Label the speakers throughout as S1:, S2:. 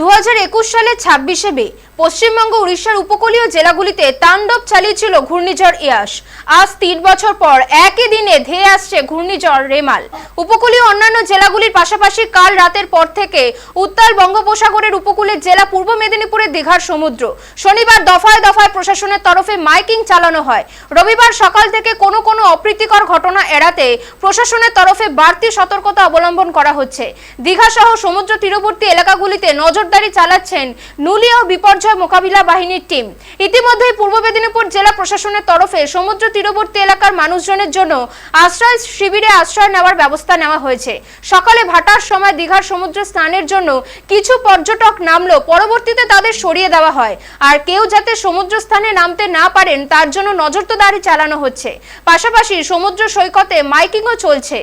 S1: দু সালে ছাব্বিশে মে, পশ্চিমবঙ্গ, উড়িষ্যার উপকূলীয় জেলাগুলিতে তাণ্ডব চালিয়েছিল ঘূর্ণিঝড় ইয়াস আজ তিন বছর পর একই দিনে ধেয়ে আসছে ঘূর্ণিঝড় রেমাল। উপকূলীয় অন্যান্য জেলাগুলির পাশাপাশি কাল রাতের পর থেকে উত্তাল বঙ্গোপসাগরের উপকূলের জেলা পূর্ব মেদিনীপুরের দীঘার সমুদ্র। শনিবার দফায় দফায় প্রশাসনের তরফে মাইকিং চালানো হয়। রবিবার সকাল থেকে কোনো কোনো অপ্রীতিকর ঘটনা এড়াতে প্রশাসনের তরফে বাড়তি সতর্কতা অবলম্বন করা হচ্ছে। দীঘা সহ সমুদ্র তীরবর্তী এলাকাগুলিতে নজরদারি চালাচ্ছেন নুলিয়া ও বিপর্যয় মোকাবিলা বাহিনীর টিম। ইতিমধ্যেই পূর্ব মেদিনীপুর জেলা প্রশাসনের তরফে সমুদ্র তীরবর্তী এলাকার মানুষজনের জন্য আশ্রয় শিবিরে আশ্রয় নেওয়ার ব্যবস্থা নেওয়া হয়েছে। সকালে ভাটার সময় দীঘার সমুদ্র স্নানের জন্য কিছু পর্যটক নামলো পরবর্তীতে তাদের সরিয়ে দেওয়া হয়। আর কেউ যাতে সমুদ্র স্থানে নামতে না পারেন, তার জন্য নজরদারি চালানো হচ্ছে। পাশাপাশি সমুদ্র সৈকতে মাইকিংও চলছে।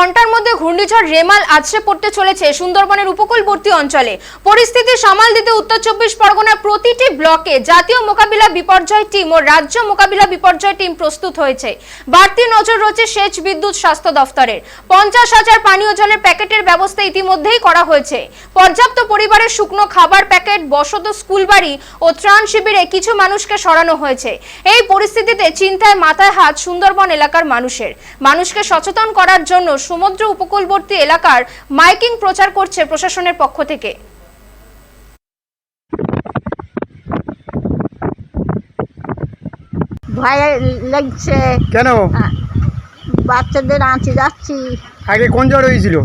S1: ঘণ্টার মধ্যে ঘূর্ণিঝড় রেমাল আছড়ে পড়তে চলেছে সুন্দরবনের উপকূলবর্তী অঞ্চলে। পরিস্থিতি সামাল দিতে উত্তর চব্বিশ পরগনার প্রতিটি ব্লকে জাতীয় মোকাবিলা বিপর্যয় টিম ও রাজ্য মোকাবিলা বিপর্যয় টিম প্রস্তুত হয়েছে। বাড়তি নজর রয়েছে সেচ, বিদ্যুৎ, স্বাস্থ্য দফতরের। পঞ্চাশ হাজার পানীয় জলের প্যাকেটের ব্যবস্থা ইতিমধ্যেই করা হয়েছে। পর্যাপ্ত পরিবারের শুকনো খাবার প্যাকেট, বসত স্কুল বাড়ি ও ত্রাণ শিবিরে কিছু মানুষকে সরানো হয়েছে। এই পরিস্থিতিতে চিন্তায় মাথায় হাত সুন্দরবন এলাকার মানুষের। মানুষকে সচেতন করার জন্য সমুদ্র উপকূলবর্তী এলাকার মাইকিং প্রচার করছে প্রশাসনের পক্ষ থেকে।
S2: ভয় লাগছে।
S3: কেন?
S2: বাচ্চাদের আঁচে যাচ্ছি।
S3: আগে কোন জ্বর হয়েছিল?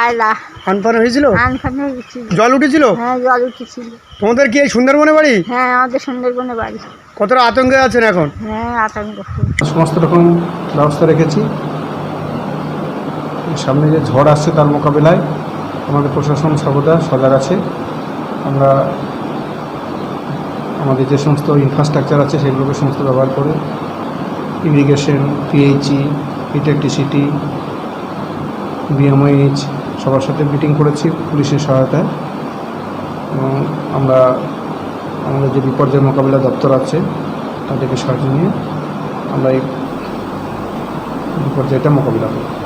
S2: আয়লা।
S3: ফানফান হয়েছিল?
S2: আনফান হয়ে
S3: জল উঠেছিল?
S2: হ্যাঁ জল উঠেছিল।
S3: তোমাদের কি এই সুন্দরবনে বাড়ি?
S2: হ্যাঁ আমাদের সুন্দরবনে বাড়ি।
S3: কতটা আতঙ্কে আছেন এখন?
S2: হ্যাঁ আতঙ্ক।
S4: সমস্ত রকম ব্যবস্থা রেখেছি। সামনে যে ঝড় আসছে তার মোকাবিলায় আমাদের প্রশাসন সর্বদা সজাগ আছে। আমরা আমাদের যে সমস্ত ইনফ্রাস্ট্রাকচার আছে সেগুলোকে সমস্ত ব্যবহার করে ইরিগেশন পিএইচই ইলেকট্রিসিটি বিএমওএইচ সবার সাথে মিটিং করেছি পুলিশের সহায়তায়। এবং আমরা আমাদের যে বিপর্যয় মোকাবিলা দপ্তর আছে, তাদেরকে সাহায্য নিয়ে আমরা এই বিপর্যয়টা মোকাবিলা করি।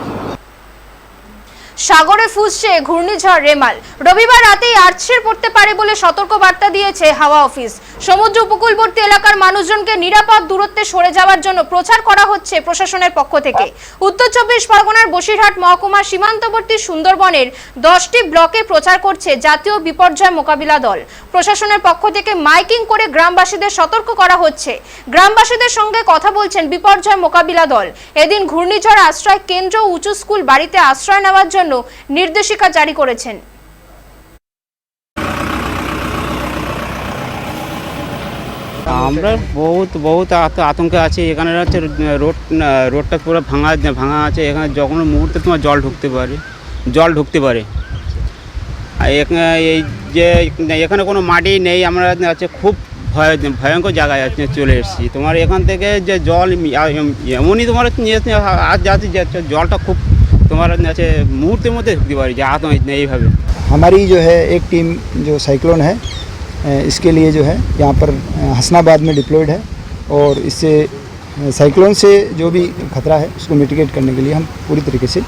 S1: সাগরে ফুসছে ঘূর্ণিঝড় রেমাল। রবিবার রাতেই আছড়ে পড়তে পারে বলে সতর্ক বার্তা দিয়েছে হাওয়া অফিস। সমুদ্র উপকূলবর্তী এলাকার মানুষজনকে নিরাপদ দূরত্বে সরে যাওয়ার জন্য প্রচার করা হচ্ছে প্রশাসনের পক্ষ থেকে। উত্তর চব্বিশ পরগনার বসিরহাট মহকুমার সীমান্তবর্তী সুন্দরবনের দশটি ব্লকে প্রচার করছে জাতীয় বিপর্যয় মোকাবিলা দল। প্রশাসনের পক্ষ থেকে মাইকিং করে গ্রামবাসীদের সতর্ক করা হচ্ছে। গ্রামবাসীদের সঙ্গে কথা বলছেন বিপর্যয় মোকাবিলা দল। এদিন ঘূর্ণিঝড় আশ্রয় কেন্দ্র উঁচু স্কুল বাড়িতে আশ্রয় নেওয়ার জন্য নির্দেশিকা জারি করেছেন।
S5: আমরা বহুত বহুত আতঙ্কে আছি। এখানে হচ্ছে রোড, রোডটা পুরো ভাঙা ভাঙা আছে। এখানে যে কোনো মুহূর্তে তোমার জল ঢুকতে পারে, জল ঢুকতে পারে। আর এই যে, এখানে কোনো মাটি নেই, আমরা হচ্ছে খুব ভয়, ভয়ঙ্কর জায়গায় চলে এসেছি। তোমার এখান থেকে যে জল এমনই তোমার যাচ্ছে জলটা খুব তোমার আছে মুহূর্তের মধ্যে ঢুকতে পারে যে আতঙ্ক এইভাবে
S6: हमारी जो है एक टीम जो साइक्लोन है अ, इसके लिए जो है यहाँ पर अ, हसनाबाद में डिप्लॉयड है और इससे अ, साइक्लोन से जो भी खतरा है उसको मिटिगेट करने के लिए हम पूरी तरीके से